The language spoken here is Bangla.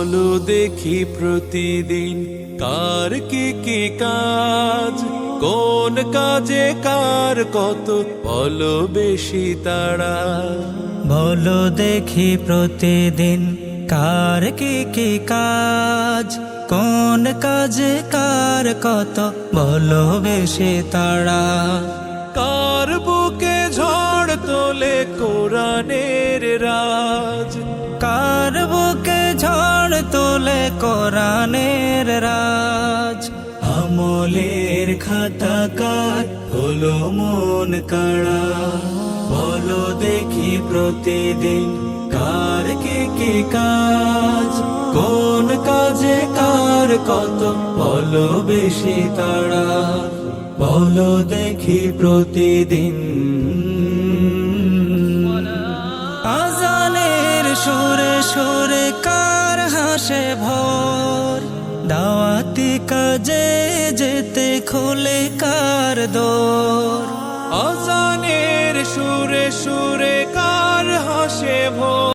চলো দেখি প্রতিদিন কার কি কি কাজ কোন কাজে কার কত বলো বেশি তারা। বলো দেখি প্রতিদিন কার কি কি কাজ কোন কাজে কার কত বলো বেশি তারা। কার বুকে ঝড় তোলে কোরআনের রাজ। কার বুকে কোরআনের রাজ। আমলের খাতা কার? হলো মন কাড়া। বলো দেখি প্রতিদিন কার কে কে কাজ? কোন কাজে কার কত বলো বেশি তারা বলো দেখি প্রতিদিন। আজানের সুরে সুরে কার হাসে ভোর দাওয়াতি কাজে যেতে খুলে কার দোর? অজানের সুরে সুরে কার হাসে ভো